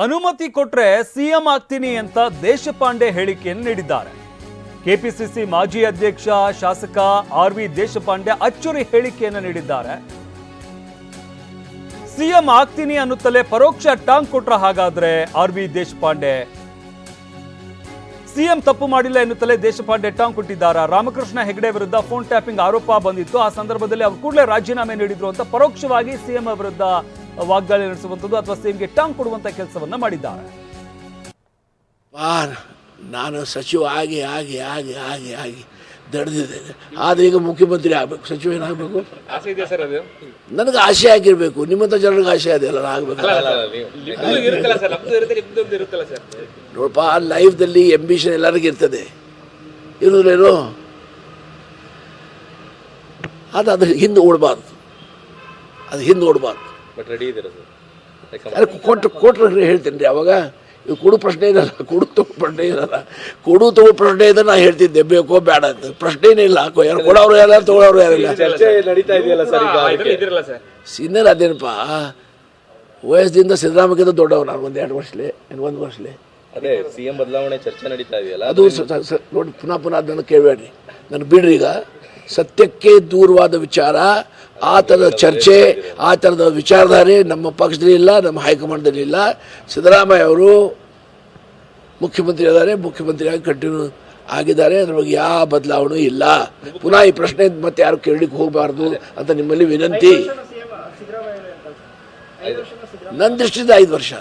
ಅನುಮತಿ ಕೊಟ್ರೆ ಸಿಎಂ ಆಗ್ತೀನಿ ಅಂತ ದೇಶಪಾಂಡೆ ಹೇಳಿಕೆಯನ್ನು ನೀಡಿದ್ದಾರೆ. ಕೆಪಿಸಿಸಿ ಮಾಜಿ ಅಧ್ಯಕ್ಷ, ಶಾಸಕ ಆರ್ ವಿ ದೇಶಪಾಂಡೆ ಅಚ್ಚುರಿ ಹೇಳಿಕೆಯನ್ನು ನೀಡಿದ್ದಾರೆ. ಸಿಎಂ ಆಗ್ತೀನಿ ಅನ್ನುತ್ತಲೇ ಪರೋಕ್ಷ ಟಾಂಗ್ ಕೊಟ್ರ ಹಾಗಾದ್ರೆ ಆರ್ ವಿ ದೇಶಪಾಂಡೆ? ಸಿಎಂ ತಪ್ಪು ಮಾಡಿಲ್ಲ ಎನ್ನುತ್ತಲೇ ದೇಶಪಾಂಡೆ ಟಾಂಗ್ ಕೊಟ್ಟಿದ್ದಾರೆ? ರಾಮಕೃಷ್ಣ ಹೆಗಡೆ ವಿರುದ್ಧ ಫೋನ್ ಟ್ಯಾಪಿಂಗ್ ಆರೋಪ ಬಂದಿತ್ತು. ಆ ಸಂದರ್ಭದಲ್ಲಿ ಅವರು ಕೂಡಲೇ ರಾಜೀನಾಮೆ ನೀಡಿದ್ರು ಅಂತ ಪರೋಕ್ಷವಾಗಿ ಸಿಎಂ ವಿರುದ್ಧ ವಾಗ್ದಾಳಿ ನಡೆಸುವಂಥದ್ದು ಅಥವಾ ಸಿಎಂಗೆ ಟಾಂಗ್ ಕೊಡುವಂತ ಕೆಲಸವನ್ನ ಮಾಡಿದ್ದಾರೆ. ನಾನು ಸಚಿವ ಆಗಿ ಆಗಿ ಆಗಿ ಆಗಿ ಆಗಿ ದಡ್ದಿದ್ದೇನೆ. ಆದರೆ ಈಗ ಮುಖ್ಯಮಂತ್ರಿ ಆಗಬೇಕು ಸಚಿವ ಏನಾಗಬೇಕು ಇದೆ ಸರ್ ಅದು? ನನಗೆ ಆಸೆ ಆಗಿರಬೇಕು. ನಿಮ್ಮಂಥ ಜನರಿಗೆ ಆಸೆ ಅದೆಲ್ಲ ಅಲ್ಲ ಆಗಬೇಕು. ನಿಮ್ದು ಇರುತ್ತಲ್ಲ ಸರ್ ನಮ್ದು ಇರುತ್ತೆ ಇರುತ್ತಲ್ಲ ಸರ್. ನೋಡಪ್ಪ ಲೈಫ್ದಲ್ಲಿ ಎಂಬಿಷನ್ ಎಲ್ಲರಿಗೂ ಇರ್ತದೆ. ಇರೋದ್ರೇನು? ಅದು ಅದ್ರ ಹಿಂದೆ ಓಡಬಾರ್ದು. ಅದು ಹಿಂದೆ ಓಡಬಾರ್ದು. ಬಟ್ ರೆಡಿ ಇದ್ದೀರಾ ಸರ್ ಕೊಟ್ಟು ಕೊಟ್ಟರೆ ಹೇಳ್ತೀನಿ ರೀ ಅವಾಗ ಇವು ಕೊಡು ಪ್ರಶ್ನೆ ಇದಲ್ಲ ಕೊಡು ತಗೋ ಪ್ರಶ್ನೆ ಇರಲ್ಲ ಕೊಡು ತಗೋ ಪ್ರಶ್ನೆ ಇದ್ರೆ ನಾ ಹೇಳ್ತಿದ್ದೆ ಬೇಕೋ ಬೇಡ ಅಂತ. ಪ್ರಶ್ನೆನೇ ಇಲ್ಲ ಹಾಕೋ ಯಾರು ಕೊಡೋರು ಯಾರ ತಗೊಳ್ಳೋರು ಯಾರಿಲ್ಲ ಚರ್ಚೆ ನಡೀತಾ ಇದೆಯಲ್ಲ ಸರ್ ಇದಿರಲ್ಲ ಸರ್ ಸೀನಿಯರ್ ಅದೇನಪ್ಪ? ವಯಸ್ಸಿಂದ ಸಿದ್ದರಾಮಯ್ಯದ ದೊಡ್ಡವ ನಾನು ಒಂದು ಎರಡು ವರ್ಷಲೇ ಇನ್ನು ಒಂದು ವರ್ಷಲೇ. ಅದೇ ಸಿಎಂ ಬದಲಾವಣೆ ಚರ್ಚೆ ನಡೀತಾ ಇದೆಯಲ್ಲ? ಅದು ನೋಡಿ ಪುನಃ ಪುನಃ ಅದನ್ನು ಕೇಳಬೇಡ್ರಿ. ನಾನು ಬಿಡ್ರಿ ಈಗ. ಸತ್ಯಕ್ಕೆ ದೂರವಾದ ವಿಚಾರ ಆ ಥರದ ಚರ್ಚೆ ಆ ಥರದ ವಿಚಾರಧಾರೆ ನಮ್ಮ ಪಕ್ಷದಲ್ಲಿ ಇಲ್ಲ, ನಮ್ಮ ಹೈಕಮಾಂಡ್ದಲ್ಲಿ ಇಲ್ಲ. ಸಿದ್ದರಾಮಯ್ಯ ಅವರು ಮುಖ್ಯಮಂತ್ರಿ ಇದ್ದಾರೆ, ಮುಖ್ಯಮಂತ್ರಿಯಾಗಿ ಕಂಟಿನ್ಯೂ ಆಗಿದ್ದಾರೆ. ಅದ್ರ ಬಗ್ಗೆ ಯಾವ ಬದಲಾವಣೆ ಇಲ್ಲ. ಪುನಃ ಈ ಪ್ರಶ್ನೆ ಮತ್ತೆ ಯಾರು ಕೇಳಲಿಕ್ಕೆ ಹೋಗಬಾರ್ದು ಅಂತ ನಿಮ್ಮಲ್ಲಿ ವಿನಂತಿ. ನನ್ನ ದೃಷ್ಟಿಯಿಂದ ಐದು ವರ್ಷ.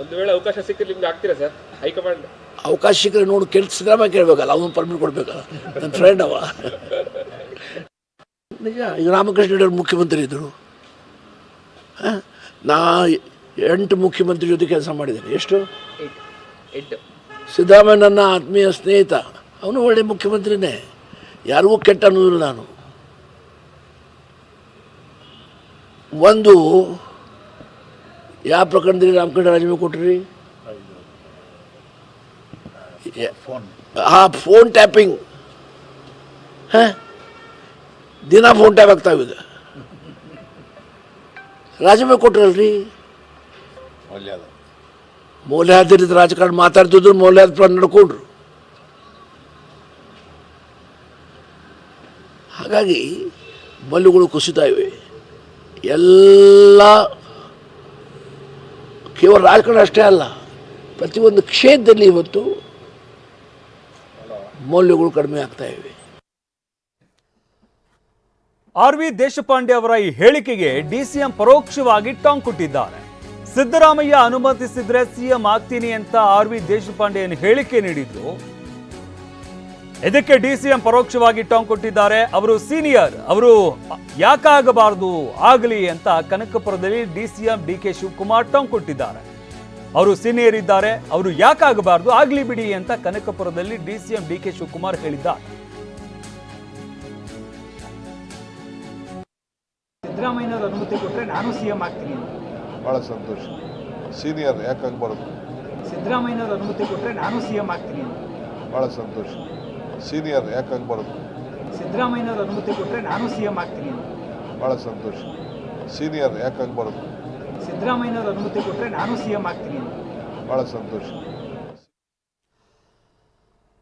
ಒಂದು ವೇಳೆ ಅವಕಾಶ ಸಿಕ್ಕಿದ್ರೆ ನಿಮ್ಗೆ ಆಗ್ತೀರಾ ಸರ್? ಹೈಕಮಾಂಡ್ ಅವಕಾಶ ಸಿಕ್ಕರೆ ನೋಡಿ ಕೇಳಿ ಸಿದ್ದರಾಮಯ್ಯ ಕೇಳಬೇಕಲ್ಲ ಅವನು ಪರ್ಮಿಟ್ ಕೊಡಬೇಕಲ್ಲ ನನ್ನ ಫ್ರೆಂಡ್ ಅವ. ನಿಜ ಈಗ ರಾಮಕೃಷ್ಣ ರೆಡ್ಡಿ ಅವರು ಮುಖ್ಯಮಂತ್ರಿ ಇದ್ದರು ಹಾಂ? ನಾ ಎಂಟು ಮುಖ್ಯಮಂತ್ರಿ ಜೊತೆ ಕೆಲಸ ಮಾಡಿದ್ದೇನೆ. ಎಷ್ಟು? ಸಿದ್ದರಾಮಯ್ಯ ನನ್ನ ಆತ್ಮೀಯ ಸ್ನೇಹಿತ. ಅವನು ಒಳ್ಳೆ ಮುಖ್ಯಮಂತ್ರಿನೇ. ಯಾರಿಗೂ ಕೆಟ್ಟ ಅನ್ನೋದಿಲ್ಲ ನಾನು. ಒಂದು ಯಾವ ಪ್ರಕರಣದಲ್ಲಿ ರಾಮಕೃಷ್ಣ ರಾಜೀನಾಮೆ ಕೊಟ್ರಿ ಆ ಫೋನ್ ಟ್ಯಾಪಿಂಗ್ ಹಾಂ? ದಿನ ಫೋನ್ ಟ್ಯಾಪ್ ಆಗ್ತಾವಿದೆ ರಾಜೀನಾಮೆ ಕೊಟ್ರಲ್ರಿ? ಮೌಲ್ಯಾಧಾರಿತ ರಾಜಕಾರಣ ಮಾತಾಡ್ತಿದ್ರು ಮೌಲ್ಯಾಧಾರ ನಡ್ಕೊಂಡ್ರು. ಹಾಗಾಗಿ ಮಲ್ಲುಗಳು ಕುಸಿತಾ ಇವೆ. ಎಲ್ಲ ಕೇವಲ ರಾಜಕಾರಣ ಅಷ್ಟೇ ಅಲ್ಲ ಪ್ರತಿಯೊಂದು ಕ್ಷೇತ್ರದಲ್ಲಿ ಇವತ್ತು ಮೌಲ್ಯಗಳು ಕಡಿಮೆ ಆಗ್ತಾ ಇವೆ. ಆರ್ ವಿ ದೇಶಪಾಂಡೆ ಅವರ ಈ ಹೇಳಿಕೆಗೆ ಡಿಸಿಎಂ ಪರೋಕ್ಷವಾಗಿ ಟಾಂಗ್ ಕೊಟ್ಟಿದ್ದಾರೆ ಸಿದ್ದರಾಮಯ್ಯ ಅನುಮತಿಸಿದ್ರೆ ಸಿಎಂ ಆಗ್ತೀನಿ ಅಂತ ಆರ್ ವಿ ದೇಶಪಾಂಡೆ ಹೇಳಿಕೆ ನೀಡಿದ್ದು. ಇದಕ್ಕೆ ಡಿಸಿಎಂ ಪರೋಕ್ಷವಾಗಿ ಟಾಂಗ್ ಕೊಟ್ಟಿದ್ದಾರೆ ಅವರು ಸೀನಿಯರ್, ಅವರು ಯಾಕಾಗಬಾರದು, ಆಗಲಿ ಅಂತ ಕನಕಪುರದಲ್ಲಿ ಡಿಸಿಎಂ ಡಿ ಕೆ ಶಿವಕುಮಾರ್ ಟಾಂಗ್ ಕೊಟ್ಟಿದ್ದಾರೆ ಅವರು ಸೀನಿಯರ್ ಇದ್ದಾರೆ ಅವರು ಯಾಕಾಗಬಾರದು ಆಗ್ಲಿ ಬಿಡಿ ಅಂತ ಕನಕಪುರದಲ್ಲಿ ಡಿಸಿಎಂ ಡಿ ಕೆ ಶಿವಕುಮಾರ್ ಹೇಳಿದ್ದಾರೆ ಸಿದ್ದರಾಮಯ್ಯನವ್ರು ಅನುಮತಿ ಕೊಟ್ಟರೆ ನಾನು ಸಿ ಎಂ ಆಗ್ತೀನಿ ಬಹಳ ಭಾಳ ಸಂತೋಷ. ಸೀನಿಯರ್ ಯಾಕಾಗಬಾರ್ದು ಸಿದ್ದರಾಮಯ್ಯನವ್ರು ಅನುಮತಿ ಕೊಟ್ಟರೆ ನಾನು ಸಿ ಎಂ ಆಗ್ತೀನಿ ಬಹಳ ಭಾಳ ಸಂತೋಷ. ಸೀನಿಯರ್ ಯಾಕಾಗಬಾರ್ದು ಸಿದ್ದರಾಮಯ್ಯನವ್ರು ಅನುಮತಿ ಕೊಟ್ಟರೆ ನಾನು ಸಿ ಎಂ ಆಗ್ತೀನಿ ಬಹಳ ಭಾಳ ಸಂತೋಷ. ಸೀನಿಯರ್ ಯಾಕಾಗಬಾರ್ದು ಸಿದ್ದರಾಮಯ್ಯನವ್ರು ಅನುಮತಿ ಕೊಟ್ಟರೆ ನಾನು ಸಿ ಎಂ ಆಗ್ತೀನಿ ಭಾಳ ಸಂತೋಷ.